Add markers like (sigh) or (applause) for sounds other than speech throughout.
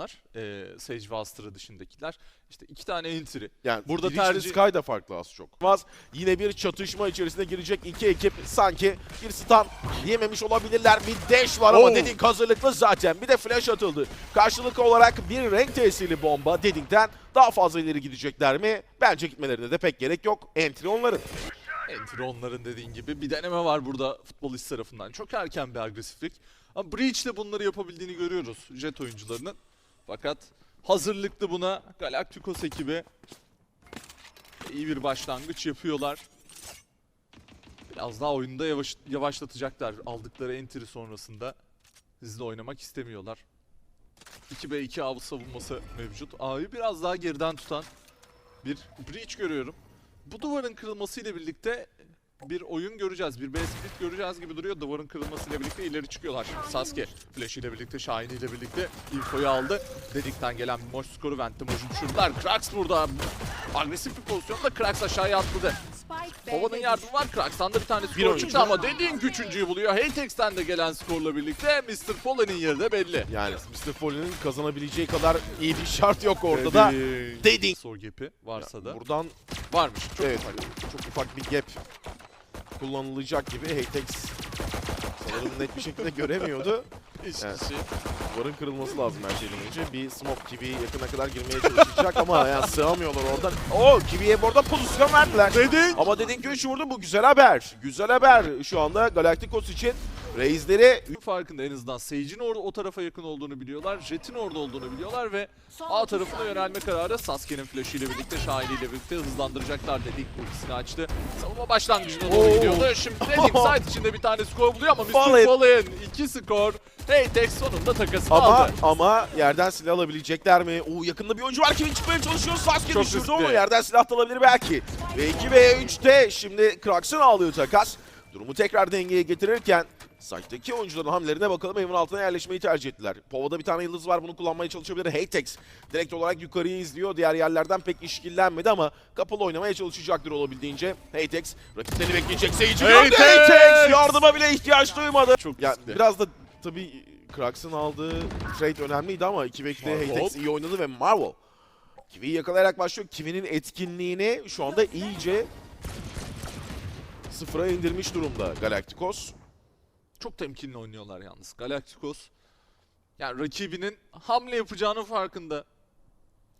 olanlar. E, Sage ve dışındakiler. İşte iki tane entry. Yani Burada burada tercih- Sky da farklı az çok. Vaz yine bir çatışma içerisine girecek iki ekip sanki bir stun yememiş olabilirler. Bir dash var ama Oo. Dedink hazırlıklı zaten. Bir de flash atıldı. Karşılıklı olarak bir renk tesirli bomba Dedink'ten daha fazla ileri gidecekler mi? Bence gitmelerine de pek gerek yok. Entry onların. Entry onların dediğin gibi. Bir deneme var burada futbolist tarafından. Çok erken bir agresiflik. Ama Breach'le bunları yapabildiğini görüyoruz Jet oyuncularının. Fakat hazırlıklı buna Galacticos ekibi iyi bir başlangıç yapıyorlar. Biraz daha oyunda yavaş, yavaşlatacaklar aldıkları entry sonrasında. Hızlı oynamak istemiyorlar. 2B2 avı savunması mevcut. A'yı biraz daha geriden tutan bir breach görüyorum. Bu duvarın kırılmasıyla birlikte bir oyun göreceğiz. Bir B split göreceğiz gibi duruyor. Duvarın kırılmasıyla birlikte ileri çıkıyorlar. Şimdi Sasuke Flash ile birlikte, Şahin ile birlikte infoyu aldı. Dedikten gelen bir Moş skoru Vent'te düşürdüler. Krax burada agresif bir pozisyonda Krax aşağıya atladı. Kova'nın yardımı var. Krax'tan da bir tane skor çıktı ama dediğin üçüncüyü buluyor. Haytex'ten de gelen skorla birlikte Mr. Fallen'in yeri de belli. Yani Mr. Foley'nin kazanabileceği kadar iyi bir şart yok orada da. Dediğin Dedin. Sor gap'i varsa da Buradan varmış. Çok evet ufak. çok ufak bir gap kullanılacak gibi. Heytex sanırım net bir şekilde göremiyordu. İş Evet. kişi. Duvarın kırılması lazım her şeyden önce. Bir smoke gibi yakına kadar girmeye çalışacak ama (laughs) yani sığamıyorlar oradan. Oo Kiwi'ye bu arada pozisyon verdiler. Dedin. Ama dedin ki 3 vurdu bu güzel haber. Güzel haber şu anda Galacticos için. Reisleri farkında en azından Sage'in orada o tarafa yakın olduğunu biliyorlar. Jet'in orada olduğunu biliyorlar ve A tarafına yönelme kararı Sasuke'nin flaşı ile birlikte Şahin ile birlikte hızlandıracaklar dedik. Ultisini açtı. Savunma başlangıcına doğru Oo. gidiyordu. Şimdi Redding side (laughs) içinde bir tane skor buluyor ama Mr. Fallen. Fallen 2 skor. Heytex sonunda takasını ama aldı. ama yerden silah alabilecekler mi? Oo yakında bir oyuncu var ki çıkmaya çalışıyor. Sasuke Çok düşürdü ama yerden silah da alabilir belki. Ve 2 ve 3'te şimdi Krax'ın aldığı takas. Durumu tekrar dengeye getirirken Saçtaki oyuncuların hamlelerine bakalım. Evin altına yerleşmeyi tercih ettiler. Pova'da bir tane yıldız var. Bunu kullanmaya çalışabilir. Heytex direkt olarak yukarıyı izliyor. Diğer yerlerden pek işkillenmedi ama kapalı oynamaya çalışacaktır olabildiğince. Heytex rakiplerini bekleyecek. Seyirci gördü. Heytex yardıma bile ihtiyaç duymadı. Çok ya, riskli. biraz da tabii Krax'ın aldığı trade önemliydi ama 2 bekte Marvel. Heytex iyi oynadı ve Marvel Kiwi'yi yakalayarak başlıyor. Kiwi'nin etkinliğini şu anda iyice sıfıra indirmiş durumda Galacticos. Çok temkinli oynuyorlar yalnız. Galacticos yani rakibinin hamle yapacağının farkında.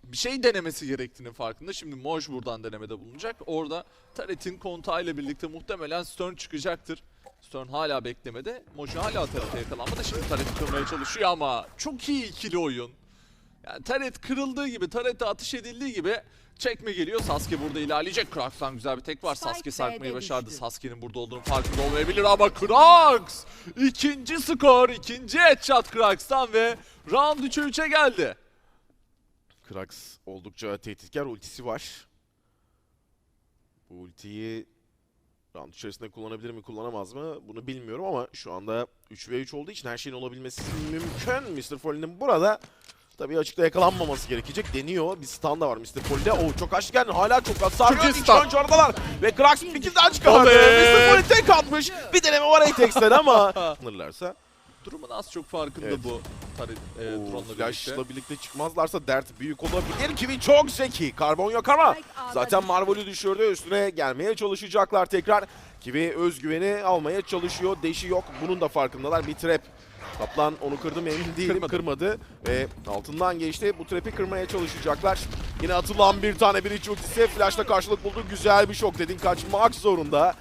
Bir şey denemesi gerektiğinin farkında. Şimdi Moj buradan denemede bulunacak. Orada Taret'in kontağıyla birlikte muhtemelen Stern çıkacaktır. Stern hala beklemede. Moj hala Taret'e yakalanmadı. Şimdi Taret'i kırmaya çalışıyor ama çok iyi ikili oyun. Yani Taret kırıldığı gibi, Taret'e atış edildiği gibi çekme geliyor. Sasuke burada ilerleyecek. Krax'tan güzel bir tek var. Sasuke sarkmayı başardı. Sasuke'nin burada olduğunu farkında olmayabilir ama Krax! İkinci skor, ikinci headshot Krax'tan ve round 3'e 3'e geldi. Krax oldukça tehditkar ultisi var. Bu ultiyi round içerisinde kullanabilir mi kullanamaz mı bunu bilmiyorum ama şu anda 3 ve 3 olduğu için her şeyin olabilmesi mümkün. Mr. Foley'nin burada tabii açıkta yakalanmaması gerekecek deniyor. Bir stun da var Mr. Foley'de. Oo çok açken hala çok iyi yiyor. İki stun. oyuncu oradalar. Ve Krax daha çıkardı. Mr. Foley tek atmış. Bir deneme var Atex'ten ama (laughs) alırlarsa Durumun az çok farkında Evet. bu Taret e, Oo, drone'la birlikte. Flash'la birlikte çıkmazlarsa dert büyük olabilir. Kiwi çok zeki. Karbon yok ama zaten Marvel'ü düşürdü. Üstüne gelmeye çalışacaklar tekrar. Kiwi özgüveni almaya çalışıyor. Deşi yok. Bunun da farkındalar. Bir trap. Kaplan onu kırdı mı emin değilim. Kırmadı. Kırmadı. Ve altından geçti. Bu trap'i kırmaya çalışacaklar. Yine atılan bir tane bir iç ultisi. Flash'la karşılık buldu. Güzel bir şok dedin. Kaçmak zorunda.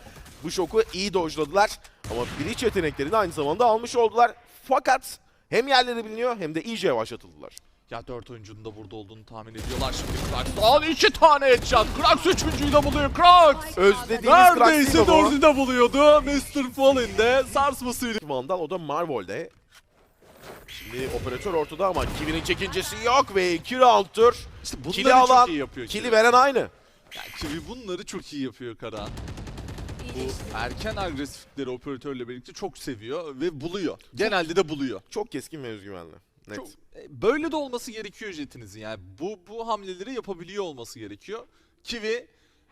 Bu şoku iyi dojladılar. Ama Breach yeteneklerini aynı zamanda almış oldular. Fakat hem yerleri biliniyor hem de iyice yavaşlatıldılar. Ya dört oyuncunun da burada olduğunu tahmin ediyorlar şimdi Krax. Al iki tane headshot. Krax üçüncüyü de buluyor. Krax! Özlediğimiz Krax Neredeyse dördü de buluyordu. Mr. Fallen de sarsmasıyla. Vandal o da Marvel'de. Şimdi operatör ortada ama Kiwi'nin çekincesi yok ve 2 round'tur. İşte bunları Kili alan, çok iyi yapıyor. kili Kiwi. veren aynı. Ya Kiwi bunları çok iyi yapıyor Karahan. Bu erken agresiflikleri operatörle birlikte çok seviyor ve buluyor. Genelde de buluyor. Çok keskin ve özgüvenli. Net. Çok, e, böyle de olması gerekiyor jetinizin yani. Bu bu hamleleri yapabiliyor olması gerekiyor. Kiwi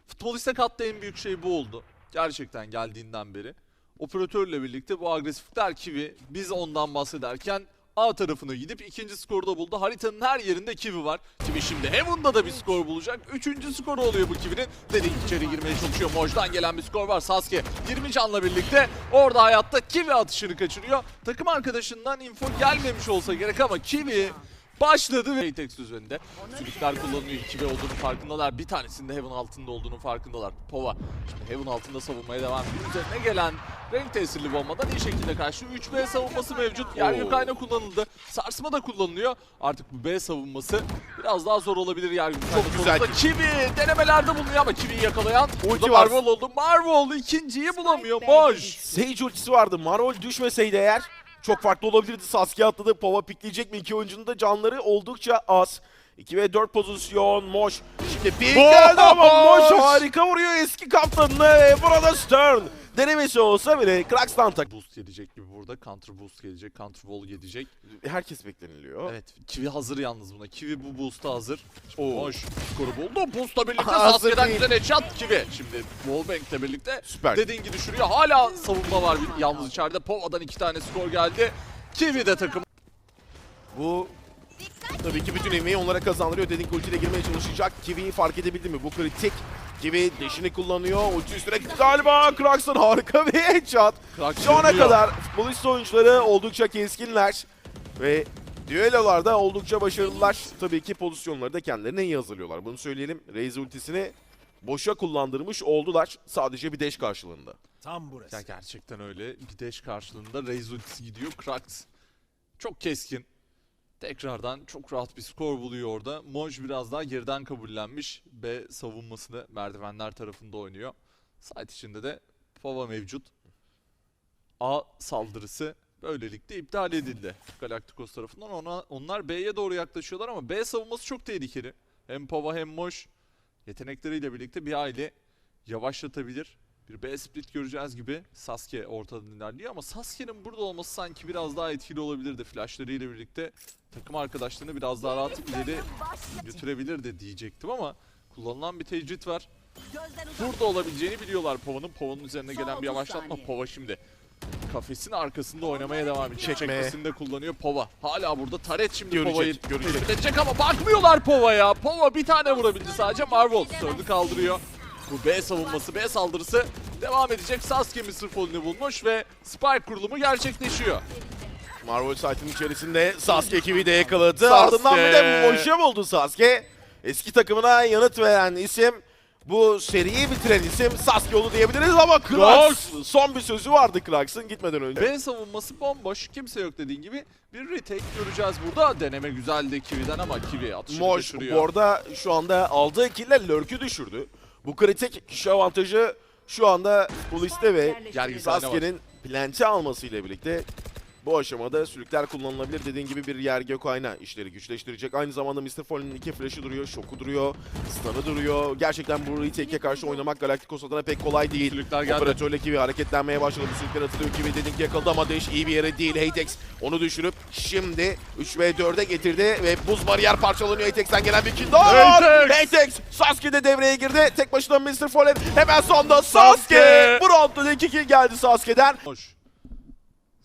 futboliste kattığı en büyük şey bu oldu. Gerçekten geldiğinden beri. Operatörle birlikte bu agresiflikler Kiwi biz ondan bahsederken A tarafına gidip ikinci skoru da buldu. Haritanın her yerinde Kiwi var. Kiwi şimdi Heaven'da da bir skor bulacak. Üçüncü skoru oluyor bu Kiwi'nin. Dedik içeri girmeye çalışıyor. Moj'dan gelen bir skor var. Sasuke 20 canla birlikte orada hayatta Kiwi atışını kaçırıyor. Takım arkadaşından info gelmemiş olsa gerek ama Kiwi başladı ve Atex üzerinde. Sülükler kullanılıyor. 2 ve olduğunu farkındalar. Bir tanesinde Heaven altında olduğunu farkındalar. Pova şimdi Heaven altında savunmaya devam ediyor. Üzerine gelen renk tesirli bombadan iyi şekilde kaçtı. 3B savunması mevcut. Yer Oo. gök ayna kullanıldı. Sarsma da kullanılıyor. Artık bu B savunması biraz daha zor olabilir yer gök ayna güzel. Kiwi denemelerde bulunuyor ama Kiwi'yi yakalayan Ulti. Marvel oldu. Marvel ikinciyi bulamıyor. Moj. Sage ultisi vardı. Marvel düşmeseydi eğer çok farklı olabilirdi. Sasuke atladı. Pova pikleyecek mi? İki oyuncunun da canları oldukça az. 2 ve 4 pozisyon. Moş. Şimdi bir geldi ama Moş harika vuruyor eski kaptanını. Burada Stern. Denemesi olsa bile Krax'tan tak. Boost gelecek gibi burada. Counter boost gelecek. Counter wall gelecek. Herkes bekleniliyor. Evet, Kiwi hazır yalnız buna. Kiwi bu boost'a hazır. Oo. Hoş. Skoru buldu. Boost'la birlikte Hazır Sasuke'den güzel headshot Kiwi. Şimdi Wallbank'le birlikte Süper. dediğin gibi düşürüyor. Hala savunma var yalnız içeride. Pova'dan iki tane skor geldi. Kiwi de takım. Bu tabii ki bütün emeği onlara kazandırıyor. Dedin ultiyle girmeye çalışacak. Kiwi'yi fark edebildi mi? Bu kritik. Kiwi deşini kullanıyor. Ulti üstüne galiba Krax'ın harika bir headshot. Krax Şu ana kadar futbolist oyuncuları oldukça keskinler. Ve düellolarda oldukça başarılılar. Tabii ki pozisyonları da kendilerine iyi hazırlıyorlar. Bunu söyleyelim. Raze ultisini boşa kullandırmış oldular. Sadece bir deş karşılığında. Tam burası. Ya gerçekten öyle. Bir deş karşılığında Raze ultisi gidiyor. Krax çok keskin. Tekrardan çok rahat bir skor buluyor orada. Moj biraz daha geriden kabullenmiş. B savunmasını merdivenler tarafında oynuyor. Site içinde de Pova mevcut. A saldırısı böylelikle iptal edildi Galacticos tarafından. Ona, onlar B'ye doğru yaklaşıyorlar ama B savunması çok tehlikeli. Hem Pova hem Moj yetenekleriyle birlikte bir aile yavaşlatabilir. Bir B split göreceğiz gibi Sasuke ortadan ilerliyor ama Sasuke'nin burada olması sanki biraz daha etkili olabilirdi. Flashlarıyla birlikte takım arkadaşlarını biraz daha rahat ileri götürebilirdi diyecektim ama kullanılan bir tecrit var. Burada olabileceğini biliyorlar Pova'nın. Pova'nın üzerine gelen bir yavaşlatma. Pova şimdi kafesin arkasında oynamaya devam edecek. Çekme. Çekmesini de kullanıyor Pova. Hala burada Taret şimdi Pova'yı görecek. edecek ama bakmıyorlar Pova'ya. Pova bir tane vurabildi sadece. Marvel Sörlü kaldırıyor. Bu B savunması, B saldırısı devam edecek. Sasuke Mr. Fall'ini bulmuş ve Spike kurulumu gerçekleşiyor. Marvel site'ın içerisinde Sasuke Kiwi de yakaladı. Sasuke. Ardından bir de Moş'a buldu Sasuke. Eski takımına yanıt veren isim. Bu seriyi bitiren isim Sasuke oldu diyebiliriz ama Krax son bir sözü vardı Krax'ın gitmeden önce. B savunması bomboş. Kimse yok dediğin gibi. Bir retake göreceğiz burada. Deneme güzeldi Kiwi'den ama Kiwi atışını Moş kaçırıyor. bu arada şu anda aldığı kille Lurk'ü düşürdü. Bu kritik kişi avantajı şu anda Polis'te ve Sasuke'nin plante almasıyla birlikte bu aşamada sülükler kullanılabilir. Dediğin gibi bir yer gök ayna işleri güçleştirecek. Aynı zamanda Mr. Fallen'in iki flash'ı duruyor, şoku duruyor, stun'ı duruyor. Gerçekten bu retake'e karşı oynamak Galacticos adına pek kolay değil. Sülükler geldi. Operatörle Kiwi hareketlenmeye başladı. Bu sülükler atılıyor. Kiwi dedin ki yakaladı ama Dash iyi bir yere değil. Hatex onu düşürüp şimdi 3 ve 4'e getirdi ve buz bariyer parçalanıyor. Hatex'ten gelen bir kill daha. Hatex! Hatex Sasuke de devreye girdi. Tek başına Mr. Fallen hemen sonda Sasuke. Sasuke! Bu roundda da 2 kill geldi Sasuke'den. Hoş.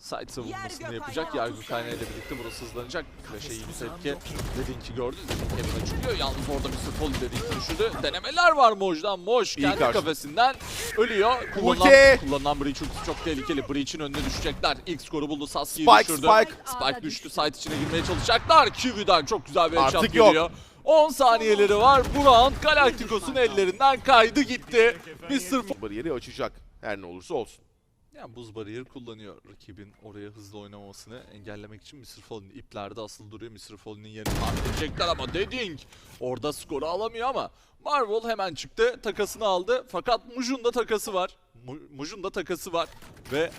Side savunmasını yapacak. Yargı kaynağıyla birlikte burası hızlanacak. Flash'e iyi bir tepki. Dediğin ki gördü. Dediğin Kevin'e çıkıyor. Yalnız orada. Foley dediğin ki düşürdü. Denemeler var Moj'dan. Moj kendi karşı. kafesinden ölüyor. Kullanılan, Ulti! kullanılan Breach ultisi çok tehlikeli. Breach'in önüne düşecekler. İlk skoru buldu. Sasuke'yi düşürdü. Spike. Spike düştü. Side içine girmeye çalışacaklar. Kiwi'den çok güzel bir headshot Artık yok. geliyor. 10 saniyeleri var. Bu round Galacticos'un ellerinden kaydı gitti. Mr. Bariyeri açacak. Her ne olursa olsun. Yani buz bariyeri kullanıyor rakibin oraya hızlı oynamamasını engellemek için Mr. Fallen iplerde asıl duruyor. Mr. Fallen'in yerini fark edecekler ama Deding orada skoru alamıyor ama Marvel hemen çıktı takasını aldı fakat Muj'un da takası var. Mu- Muj'un da takası var ve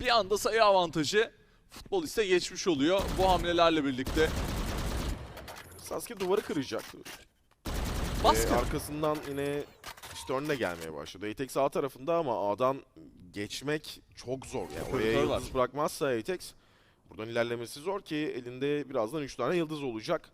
bir anda sayı avantajı futboliste geçmiş oluyor bu hamlelerle birlikte. Sasuke duvarı kıracak. Baskı. Ee, arkasından yine De gelmeye başladı. Atex sağ tarafında ama A'dan geçmek çok zor. Yani oraya yıldız bırakmazsa Atex buradan ilerlemesi zor ki elinde birazdan 3 tane yıldız olacak.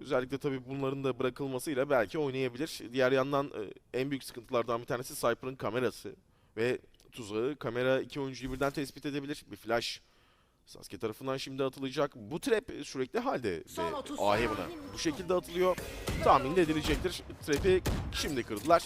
Özellikle tabii bunların da bırakılmasıyla belki oynayabilir. Diğer yandan e, en büyük sıkıntılardan bir tanesi Cypher'ın kamerası ve tuzağı. Kamera iki oyuncuyu birden tespit edebilir. Bir flash Sasuke tarafından şimdi atılacak. Bu trap sürekli halde Son ve 30 Ahem'ına bu şekilde atılıyor. Tahmin edilecektir. Trap'i şimdi kırdılar.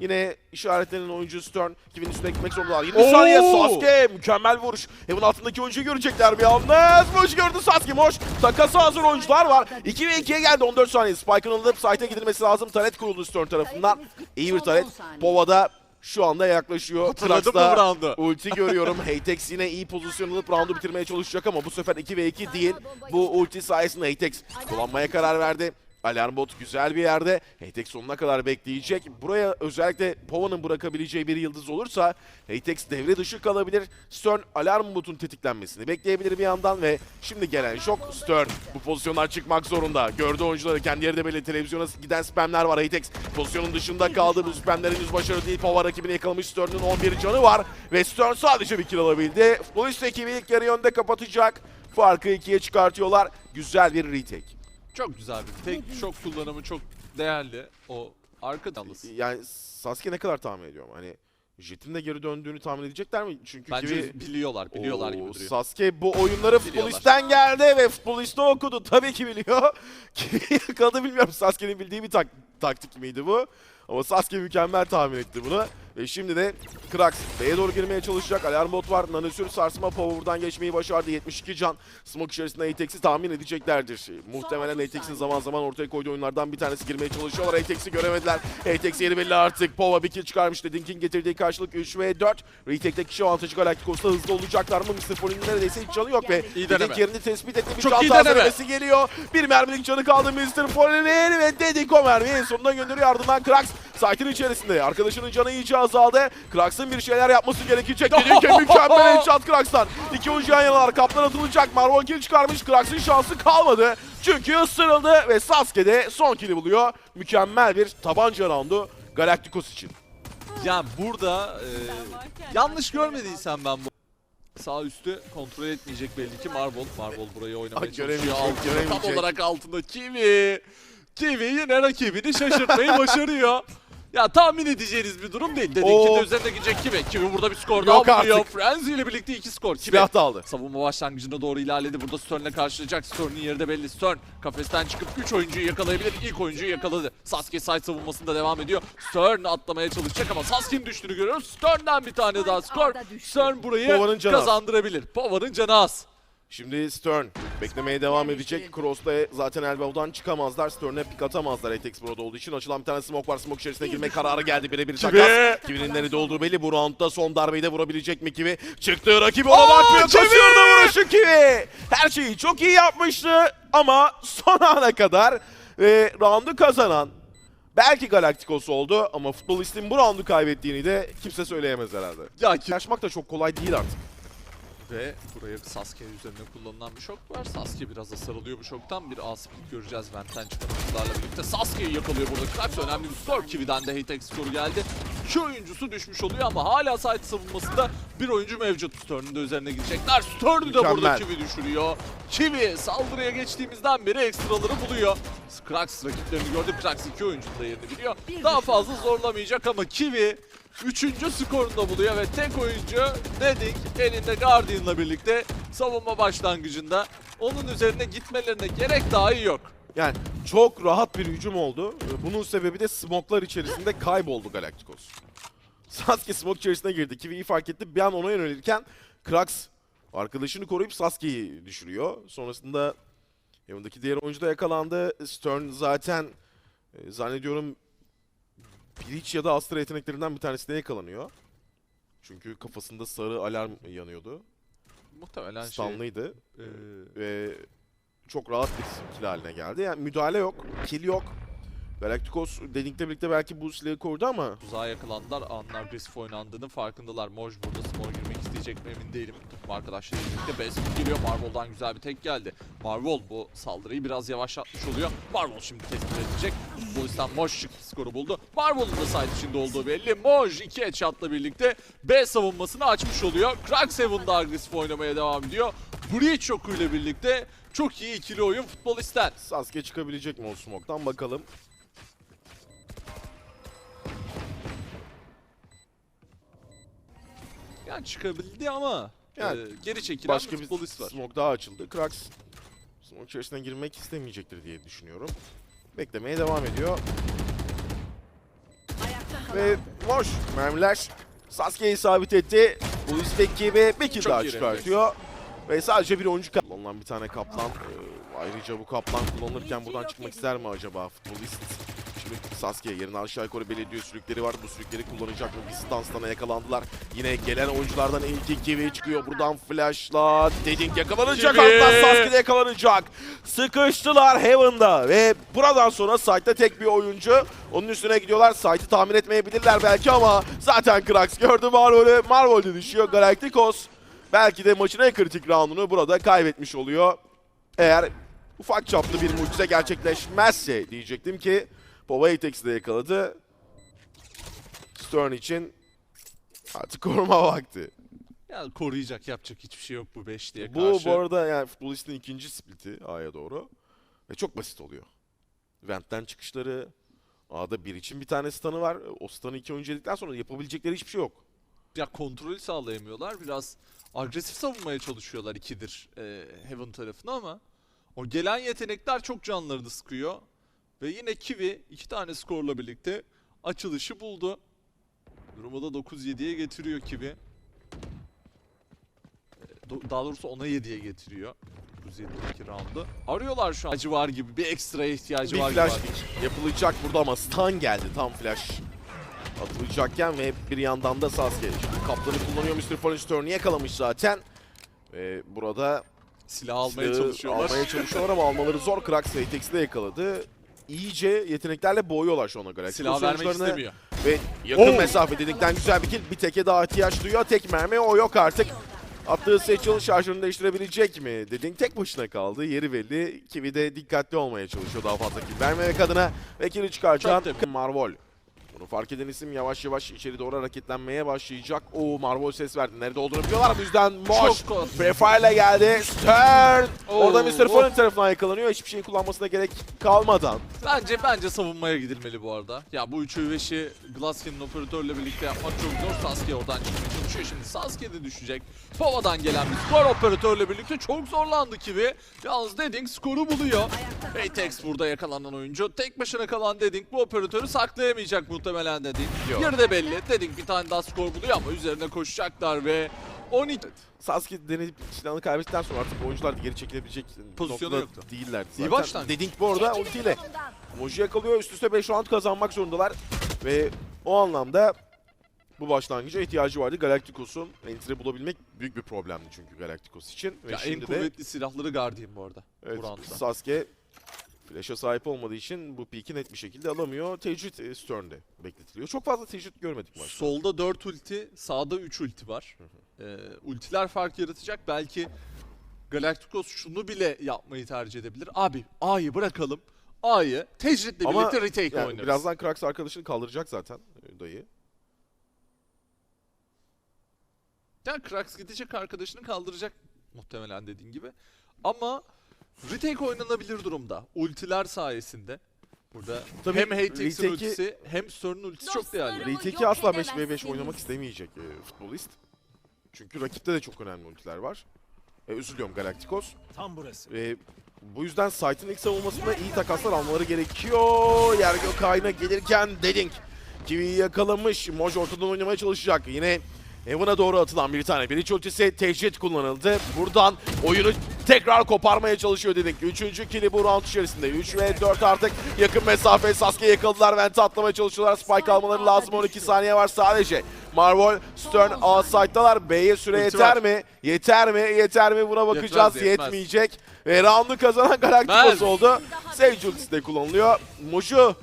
Yine işaretlenen oyuncu Stern. Kivin üstüne gitmek zorundalar. 20 Oo! saniye Sasuke. Mükemmel vuruş. Heaven altındaki oyuncuyu görecekler bir yalnız. Moş gördü Sasuke Moş. Takası hazır oyuncular var. 2 ve 2'ye geldi 14 saniye. Spike'ın alınıp site'e gidilmesi lazım. Taret kuruldu Stern tarafından. İyi bir taret. Pova'da şu anda yaklaşıyor. Hatırladın mı roundu? Ulti görüyorum. (laughs) Heytex yine iyi pozisyon alıp roundu bitirmeye çalışacak ama bu sefer 2 ve 2 değil. Bu ulti sayesinde Heytex kullanmaya karar verdi. Alarm bot güzel bir yerde. Heytex sonuna kadar bekleyecek. Buraya özellikle Pova'nın bırakabileceği bir yıldız olursa Heytex devre dışı kalabilir. Stern alarm botun tetiklenmesini bekleyebilir bir yandan ve şimdi gelen şok Stern bu pozisyondan çıkmak zorunda. Gördü oyuncuları kendi yerinde belli televizyona giden spamler var. Heytex pozisyonun dışında kaldı. Bu spamler henüz başarılı değil. Pova rakibini yakalamış. Stern'ın 11 canı var ve Stern sadece bir kill alabildi. Futbolist ekibi ilk yarı önde kapatacak. Farkı ikiye çıkartıyorlar. Güzel bir retake. Çok güzel bir tek şok kullanımı çok değerli. O arka yalnız. Yani Sasuke ne kadar tahmin ediyorum? Hani Jet'in de geri döndüğünü tahmin edecekler mi? Çünkü Bence Kiwi- biliyorlar, biliyorlar Oo, gibi duruyor. Sasuke bu oyunları Biliyorlar. futbolistten geldi ve futboliste okudu. Tabii ki biliyor. (laughs) Kiwi yakaladı bilmiyorum. Sasuke'nin bildiği bir tak- taktik miydi bu? Ama Sasuke mükemmel tahmin etti bunu. Ve şimdi de Krax B'ye doğru girmeye çalışacak. Alarm bot var. Nanosür sarsma Power buradan geçmeyi başardı. 72 can. Smoke içerisinde Atex'i tahmin edeceklerdir. Muhtemelen Atex'in zaman zaman ortaya koyduğu oyunlardan bir tanesi girmeye çalışıyorlar. Atex'i göremediler. Atex yeri belli artık. Pova bir kill çıkarmıştı. Dink'in getirdiği karşılık 3 ve 4. Retake'de kişi avantajı Galacticos'ta hızlı olacaklar mı? Mr. Poli'nin neredeyse hiç canı yok ve deneme. yerini tespit etti. Bir Çok iyi deneme. geliyor. Bir mermilik canı kaldı Mr. Poli'nin ve Dedik o mermiyi en sonunda gönderiyor. Ardından Krax site'in içerisinde. Arkadaşının canı iyice azaldı. Krax'ın bir şeyler yapması gerekecek. Dedik'e (laughs) mükemmel headshot Krax'tan. İki oyuncu yan yanalar. Kaptan atılacak. Marvel kill çıkarmış. Krax'ın şansı kalmadı. Çünkü ısırıldı ve Sasuke de son kill'i buluyor. Mükemmel bir tabanca roundu Galacticos için. Yani burada e, yanlış görmediysem ben bu sağ üstü kontrol etmeyecek belli ki Marvel. Marvel burayı oynamaya Ay, çalışıyor. Altında, göremeyecek. tam olarak altında Kiwi. Kiwi yine rakibini şaşırtmayı (laughs) başarıyor. Ya tahmin edeceğiniz bir durum değil. Dediğin Oo. de üzerine gidecek Kiwi. Kiwi burada bir skor Yok daha buluyor. artık. Frenzy ile birlikte iki skor. Kiwi Silah da aldı. Savunma başlangıcına doğru ilerledi. Burada Stern'le karşılayacak. Stern'in yeri de belli. Stern kafesten çıkıp 3 oyuncuyu yakalayabilir. İlk oyuncuyu yakaladı. Sasuke side savunmasında devam ediyor. Stern atlamaya çalışacak ama Sasuke'nin düştüğünü görüyoruz. Stern'den bir tane daha skor. Stern burayı Pova'nın canı az. kazandırabilir. Pova'nın canı az. Şimdi Stern beklemeye devam edecek. Cross'ta zaten elbow'dan çıkamazlar. Stern'e pik atamazlar Atex burada olduğu için. Açılan bir tane smoke var. Smoke içerisine girme kararı geldi. Birebir takas. Kiwi'nin nerede olduğu belli. Bu roundda son darbeyi de vurabilecek mi Kiwi? Çıktı rakibi ona bakmıyor. Kiwi! Kaçırdı vuruşu Kiwi. Her şeyi çok iyi yapmıştı ama son ana kadar ve roundu kazanan belki Galacticos oldu ama futbolistin bu roundu kaybettiğini de kimse söyleyemez herhalde. Ya ki Yaşmak da çok kolay değil artık. Ve buraya Sasuke üzerine kullanılan bir şok var. Sasuke biraz da sarılıyor bu şoktan. Bir A split göreceğiz Vent'ten çıkan oyuncularla birlikte. Sasuke'yi yakalıyor burada. Krax önemli bir skor. Kiwi'den de Hatex skoru geldi. İki oyuncusu düşmüş oluyor ama hala site savunmasında bir oyuncu mevcut. Stern'ın da üzerine gidecekler. Stern'ü de burada. Kiwi düşürüyor. Kiwi saldırıya geçtiğimizden beri ekstraları buluyor. Krax rakiplerini gördü. Krax iki oyuncunun da yerini biliyor. Daha fazla zorlamayacak ama Kiwi Üçüncü skorunu da buluyor ve tek oyuncu Dedik elinde Guardian'la birlikte savunma başlangıcında onun üzerine gitmelerine gerek dahi yok. Yani çok rahat bir hücum oldu. Bunun sebebi de smoklar içerisinde kayboldu Galacticos. Sasuke smoke içerisine girdi. Kiwi'yi fark etti. Bir an ona yönelirken Krax arkadaşını koruyup Sasuke'yi düşürüyor. Sonrasında yanındaki diğer oyuncu da yakalandı. Stern zaten e, zannediyorum Breach ya da Astra yeteneklerinden bir tanesine yakalanıyor. Çünkü kafasında sarı alarm yanıyordu. Muhtemelen şey... Stunlıydı e, ve çok rahat bir kill haline geldi. Yani müdahale yok, kill yok. Galacticos dedikle birlikte belki bu silahı korudu ama tuzağa yakalandılar. Anlar agresif oynandığının farkındalar. Moj burada smoke girmek isteyecek mi emin değilim. Takım arkadaşlarıyla birlikte Best geliyor. Marvel'dan güzel bir tek geldi. Marvel bu saldırıyı biraz yavaşlatmış oluyor. Marvel şimdi tespit edecek. Futbolistan Moj çıktı skoru buldu. Marvel'ın da site içinde olduğu belli. Moj iki headshot'la birlikte B savunmasını açmış oluyor. Crackseven da agresif oynamaya devam ediyor. Breach okuyla birlikte çok iyi ikili oyun futbolisten. Sasuke çıkabilecek mi o smoke'tan bakalım. Yani çıkabildi ama Yani, Yani geri çekilen Başka bir futbolist var. smoke daha açıldı. Krax smoke içerisine girmek istemeyecektir diye düşünüyorum. Beklemeye devam ediyor. Ve boş mermiler Sasuke'yi sabit etti. Bu istek ve bir kill daha çıkartıyor. Ve sadece bir oyuncu. Kullanılan bir tane kaplan. Ee, ayrıca bu kaplan kullanılırken buradan çıkmak ister mi acaba futbolist? Şimdi Sasuke yerine aşağı yukarı belediye sürükleri var. Bu sürükleri kullanacak mı? Bir stans'tan yakalandılar. Yine gelen oyunculardan ilk iki çıkıyor. Buradan flashla. Dedink yakalanacak. Hatta Sasuke de yakalanacak. Sıkıştılar Heaven'da. Ve buradan sonra site'da tek bir oyuncu. Onun üstüne gidiyorlar. Site'ı tahmin etmeyebilirler belki ama zaten Krax gördü Marvel'ü. Marvel'de düşüyor. Galacticos belki de maçın en kritik roundunu burada kaybetmiş oluyor. Eğer ufak çaplı bir mucize gerçekleşmezse diyecektim ki Pova Atex'i de yakaladı. Stern için artık koruma vakti. Yani koruyacak yapacak hiçbir şey yok bu 5 diye Bu karşı. bu arada yani futbolistin ikinci split'i A'ya doğru. Ve çok basit oluyor. Vent'ten çıkışları, A'da bir için bir tane stun'ı var. O stun'ı iki oyuncu yedikten sonra yapabilecekleri hiçbir şey yok. Ya kontrolü sağlayamıyorlar. Biraz agresif savunmaya çalışıyorlar ikidir e, Heaven tarafına ama o gelen yetenekler çok canlarını sıkıyor. Ve yine Kiwi iki tane skorla birlikte açılışı buldu. Durumu da 9-7'ye getiriyor Kiwi. E, do- Daha doğrusu 10'a 7'ye getiriyor. 9-7'deki roundu. Arıyorlar şu an. İhtiyacı var gibi. Bir ekstra ihtiyacı Bir var flash gibi. pick yapılacak burada ama stun geldi tam flash. Atılacakken ve bir yandan da Sasuke. Şimdi kaplanı kullanıyor Mr. Fallen Stern'i yakalamış zaten. Ve burada Silah almaya silahı çalışıyorlar. Almaya çalışıyorlar ama almaları zor. Krax Atex'i de yakaladı. İyice yeteneklerle boğuyorlar şu ana Galacticos Silah vermek istemiyor. Ve yakın Oo. mesafe dedikten güzel bir kill. Bir teke daha ihtiyaç duyuyor. Tek mermi o yok artık. Attığı Satchel şarjını değiştirebilecek mi? Dedin tek başına kaldı. Yeri belli. Kiwi de dikkatli olmaya çalışıyor daha fazla kill vermemek adına. Ve kill'i çıkartan. Marvol. Bunu fark eden isim yavaş yavaş içeri doğru hareketlenmeye başlayacak. Oo Marvol ses verdi. Nerede olduğunu biliyorlar. Bu yüzden Moş Prefire geldi. Stern. Oo, Orada Mr. Fallen tarafından yakalanıyor. Hiçbir şey kullanmasına gerek kalmadan. Bence bence savunmaya gidilmeli bu arada. Ya bu 3'ü 5'i Glaskin'in operatörle birlikte yapmak çok zor. Sasuke oradan çıkmaya çalışıyor. Şimdi Sasuke de düşecek. Pova'dan gelen bir skor operatörle birlikte çok zorlandı gibi. Yalnız Dedink skoru buluyor. Atex burada yakalanan oyuncu. Tek başına kalan Dedink bu operatörü saklayamayacak muhtemelen Dedink. Yok. Yeri de belli. Dedink bir tane daha skor buluyor ama üzerine koşacaklar ve 12 Sasuke deneyip silahını kaybettikten sonra artık oyuncular geri çekilebilecek Pozisyonu noktada yoktu. değillerdi İyi zaten. başlangıç. Dedink bu arada ultiyle Moji yakalıyor. Üst üste 5 round kazanmak zorundalar. Ve o anlamda bu başlangıca ihtiyacı vardı. Galacticos'un entry bulabilmek büyük bir problemdi çünkü Galacticos için. Ve ya en şimdi de kuvvetli silahları Guardian bu arada. evet, bu. Sasuke Flash'a sahip olmadığı için bu peak'i net bir şekilde alamıyor. Tecrit e, Stern'de bekletiliyor. Çok fazla tecrit görmedik maçta. Solda 4 ulti, sağda 3 ulti var. Ee, ultiler fark yaratacak. Belki Galacticos şunu bile yapmayı tercih edebilir. Abi A'yı bırakalım. A'yı tecritle Ama birlikte retake Yani oynarız. birazdan Krax arkadaşını kaldıracak zaten e, dayı. Yani Krax gidecek arkadaşını kaldıracak muhtemelen dediğin gibi. Ama retake oynanabilir durumda. Ultiler sayesinde. Burada Tabii hem Hatex'in retake'i- ultisi hem Stern'ın ultisi çok değerli. Retake'i asla 5v5 edemezsiniz. oynamak istemeyecek e, futbolist. Çünkü rakipte de çok önemli ultiler var. E, üzülüyorum Galacticos. Tam burası. E, bu yüzden site'ın ilk savunmasında iyi takaslar almaları gerekiyor. Yer gök kayına gelirken Dedink. Kiwi'yi yakalamış. Moj ortadan oynamaya çalışacak. Yine Heaven'a doğru atılan bir tane. Bir iç ultisi tecrit kullanıldı. Buradan oyunu tekrar koparmaya çalışıyor dedik. Üçüncü kili bu round içerisinde. 3 ve 4 artık yakın mesafe. Sasuke yakaladılar. Vent'e atlamaya çalışıyorlar. Spike almaları lazım. 12 saniye var sadece. Marvel, Stern A side'dalar. B'ye süre Ulti yeter var. mi? Yeter mi? Yeter mi? Buna bakacağız. Yetmez, yetmez. Yetmeyecek. Ve round'u kazanan Galacticos Yetmez. oldu. Sage ultisi de kullanılıyor. Moju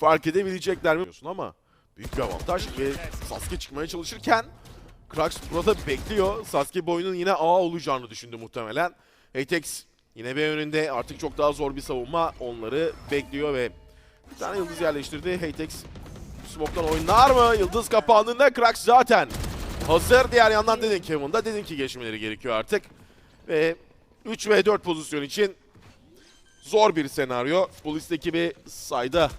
fark edebilecekler mi? Ama büyük bir avantaj ve Sasuke çıkmaya çalışırken Krax burada bekliyor. Sasuke boyunun yine A olacağını düşündü muhtemelen. Atex yine B önünde artık çok daha zor bir savunma onları bekliyor ve bir tane yıldız yerleştirdi. Hatex Smoke'tan oynar mı? Yıldız kapandığında Krax zaten hazır. Diğer yandan dedin ki Kevin'da dedin ki geçmeleri gerekiyor artık. Ve 3 ve 4 pozisyon için zor bir senaryo. Polis ekibi sayda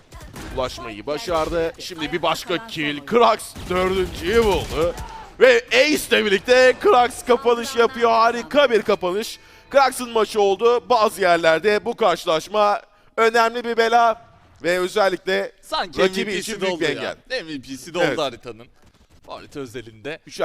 ulaşmayı başardı. Şimdi bir başka kill. Krax dördüncüyü buldu. Ve Ace ile birlikte Krax kapanış yapıyor. Harika bir kapanış. Krax'ın maçı oldu. Bazı yerlerde bu karşılaşma önemli bir bela. Ve özellikle Sanki Rakibi MVP'si için de büyük bir ya. engel. MVP'si de oldu Evet. haritanın. Harita özelinde.